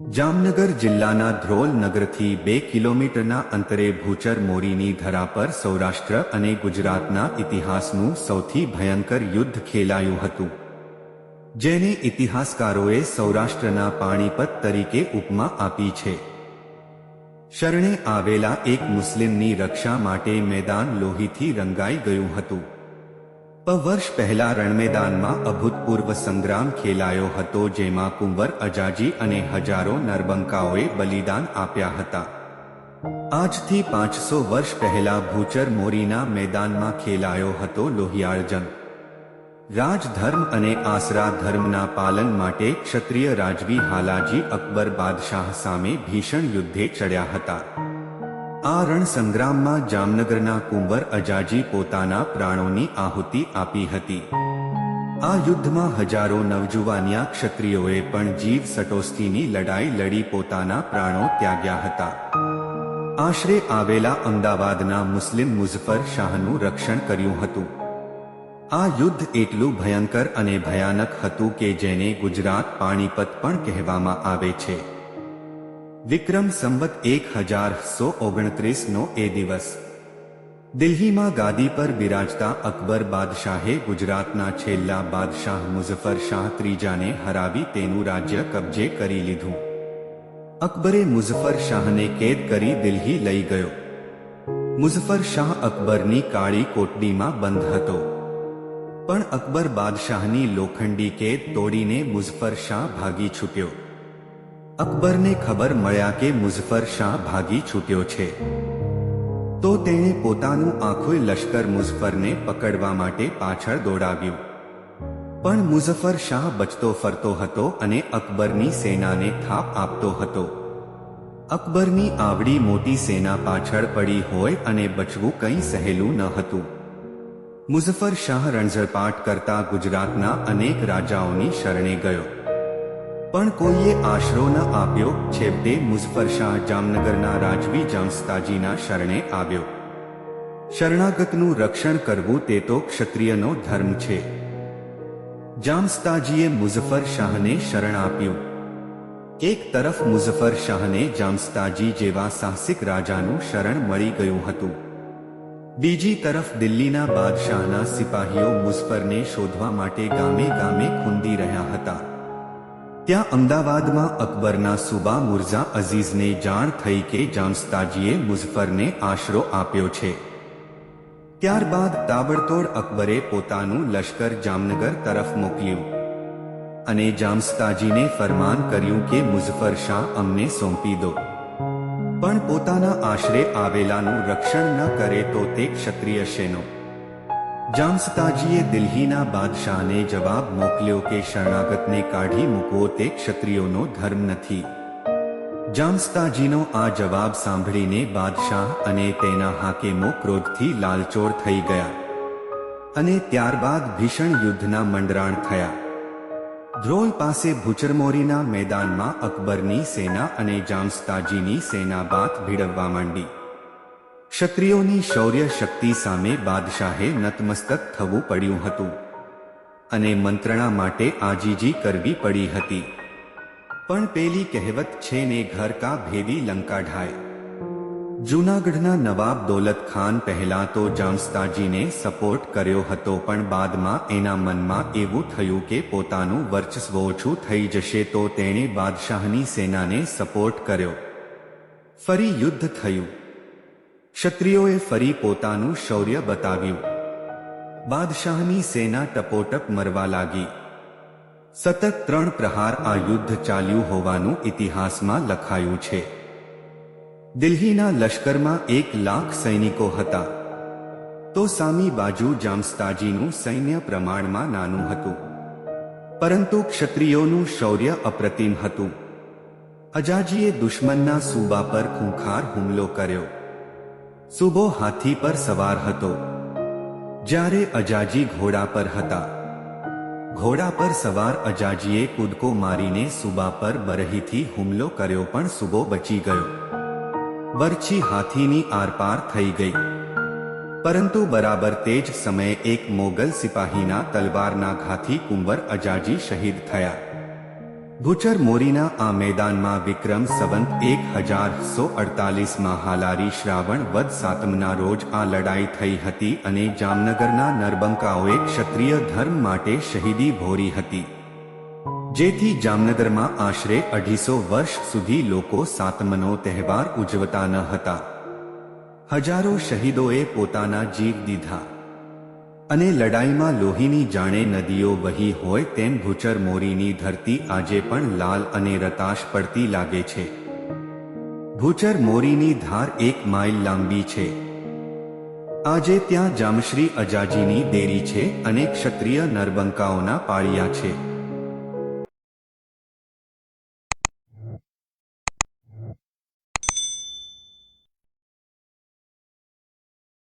જામનગર જિલ્લાના ધ્રોલ નગરથી બે કિલોમીટરના અંતરે ભૂચર મોરીની ધરા પર સૌરાષ્ટ્ર અને ગુજરાતના ઇતિહાસનું સૌથી ભયંકર યુદ્ધ ખેલાયું હતું. જેને ઇતિહાસકારોએ સૌરાષ્ટ્રના પાણીપત તરીકે ઉપમા આપી છે. શરણે આવેલા એક મુસ્લિમની રક્ષા માટે મેદાન લોહીથી રંગાઈ ગયું હતું. વર્ષ પહેલા રણમેદાનમાં અભૂતપૂર્વ સંગ્રામ ખેલાયો હતો, જેમાં કુંવર, અજાજી અને હજારો નરબંકાઓએ બલિદાન આપ્યા હતા. આજથી પાંચસો વર્ષ પહેલા ભૂચર મોરીના મેદાનમાં ખેલાયો હતો લોહિયાળ જંગ રાજધર્મ અને આસરા ધર્મના પાલન માટે ક્ષત્રિય રાજવી હાલાજી અકબર બાદશાહ સામે ભીષણ યુદ્ધે ચડ્યા હતા. આ રણ સંગ્રામમાં જામનગરના કુંવર અજાજી પોતાના પ્રાણોની આહુતિ આપી હતી. આ યુદ્ધમાં હજારો નવજુવાનિયા ક્ષત્રિયોએ પણ જીવ સટોસ્તીની લડાઈ લડી પોતાના પ્રાણો ત્યાગ્યા હતા. આશરે આવેલા અમદાવાદના મુસ્લિમ મુઝફર શાહનું રક્ષણ કર્યું હતું. આ યુદ્ધ એટલું ભયંકર અને ભયાનક હતું કે જેને ગુજરાત પાણીપત પણ કહેવામાં આવે છે. વિક્રમ સંવત એક હજાર સો ઓગણત્રીસનો એ દિવસ. દિલ્હીમાં ગાદી પર બિરાજતા અકબર બાદશાહે ગુજરાતના છેલ્લા બાદશાહ મુઝફર ત્રીજાને હરાવી તેનું રાજ્ય કબજે કરી લીધું. અકબરે મુઝફર શાહને કેદ કરી દિલ્હી લઈ ગયો. મુઝફર અકબરની કાળી કોટડીમાં બંધ હતો. પણ અકબર બાદશાહની લોખંડી કેદ તોડીને મુઝફર ભાગી છૂટ્યો. અકબરને ખબર મળ્યા કે મુઝફર શાહ ભાગી છૂટ્યો છે. તો તેણે પોતાનું આખું લશ્કર મુઝફરને પકડવા માટે પાછળ દોડાવ્યું. પણ મુઝફર શાહ બચતો ફરતો હતો અને અકબરની સેનાને થાપ આપતો હતો. અકબરની આવડી મોટી સેના પાછળ પડી હોય અને બચવું કંઈ સહેલું ન હતું. મુઝફર શાહ રણઝળપાટ કરતા ગુજરાતના અનેક રાજાઓની શરણે ગયો. પણ કોઈએ આશરો ન આપ્યો. છેવટે મુઝફર શાહ જામનગરના રાજવી જામસ્તાજીના શરણે આવ્યો. શરણાગતનું રક્ષણ કરવું તે તો ક્ષત્રિયનો ધર્મ છે. જામસ્તાજીએ મુઝફર શાહને શરણ આપ્યું. એક તરફ મુઝફર શાહને જામસ્તાજી જેવા સાહસિક રાજાનું શરણ મળી ગયું હતું. બીજી તરફ દિલ્હીના બાદશાહના સિપાહીઓ મુઝફરને શોધવા માટે ગામે ગામે ખૂંદી રહ્યા હતા. ત્યાં અમદાવાદમાં અકબરના સુબા મુર્ઝા અઝીઝને જાણ થઈ કે જામસ્તાજીએ મુઝફરને આશરો આપ્યો છે. ત્યારબાદ તાબડતોડ અકબરે પોતાનું લશ્કર જામનગર તરફ મોકલ્યું અને જામસ્તાજીને ફરમાન કર્યું કે મુઝફર શાહ અમને સોંપી દો. પણ પોતાના આશરે આવેલાનું રક્ષણ ન કરે તો તે ક્ષત્રિય શેનો જામસતાજીએ દિલ્હીના બાદશાહને જવાબ મોકલ્યો કે શરણાગતને કાઢી મૂકવો તે ક્ષત્રિયોનો ધર્મ નથી. જામસ્તાજીનો આ જવાબ સાંભળીને બાદશાહ અને તેના હાકેમો ક્રોધથી લાલચોર થઈ ગયા અને ત્યારબાદ ભીષણ યુદ્ધના મંડરાણ થયા. ધ્રોલ પાસે ભૂચરમોરીના મેદાનમાં અકબરની સેના અને જામસ્તાજીની સેના બાત ભીડવવા માંડી. ક્ષત્રિયોની શૌર્ય શક્તિ સામે બાદશાહે નતમસ્તક થવું પડ્યું હતું અને મંત્રણા માટે આજીજી કરવી પડી હતી. પણ પેલી કહેવત છે ને ઘર કા ભેવી લંકા ઢાય. જૂનાગઢના નવાબ દોલત ખાન પહેલા તો જામસ્તાજીને સપોર્ટ કર્યો હતો પણ બાદમાં એના મનમાં એવું થયું કે પોતાનું વર્ચસ્વ ઓછું થઈ જશે તો તેણે બાદશાહની સેનાને સપોર્ટ કર્યો. ફરી યુદ્ધ થયું. ક્ષત્રિયોએ ફરી પોતાનું શૌર્ય બતાવ્યું. બાદશાહની સેના ટપોટપ મરવા લાગી. સતત ત્રણ પ્રહાર આ યુદ્ધ ચાલ્યું હોવાનું ઇતિહાસમાં લખાયું છે. દિલ્હીના લશ્કરમાં એક લાખ સૈનિકો હતા. તો સામી બાજુ જામસ્તાજીનું સૈન્ય પ્રમાણમાં નાનું હતું. પરંતુ ક્ષત્રિયોનું શૌર્ય અપ્રતિમ હતું. અજાજીએ દુશ્મનના સૂબા પર ખૂંખાર હુમલો કર્યો. સુબો હાથી પર સવાર હતો. જ્યારે અજાજી ઘોડા પર હતા. ઘોડા પર સવાર અજાજીએ કૂદકો મારીને સુબા પર બરહીથી હુમલો કર્યો પણ સુબો બચી ગયો. બરછી હાથીની આરપાર થઈ ગઈ. પરંતુ બરાબર તે જ સમયે એક મોગલ સિપાહીના તલવારના ઘાથી કુંવર અજાજી શહીદ થયા. ભૂચર મોરીના આ મેદાનમાં વિક્રમ સંવંત એક હજાર સો અડતાલીસમાં હાલારી શ્રાવણ વદ સાતમના રોજ આ લડાઈ થઈ હતી અને જામનગરના નરબંકાઓએ ક્ષત્રિય ધર્મ માટે શહીદી ભોરી હતી. જેથી જામનગરમાં આશરે અઢીસો વર્ષ સુધી લોકો સાતમનો તહેવાર ઉજવતા ન હતા. હજારો શહીદોએ પોતાના જીવ દીધા. અને લડાઈમાં લોહીની જાણે નદીઓ વહી હોય તેમ ભૂચર મોરીની ધરતી આજે પણ લાલ અને રતાશ પડતી લાગે છે. ભૂચર મોરીની ધાર એક માઇલ લાંબી છે. આજે ત્યાં જામશ્રી અજાજીની દેરી છે અને ક્ષત્રિય નરબંકાઓના પાળિયા છે.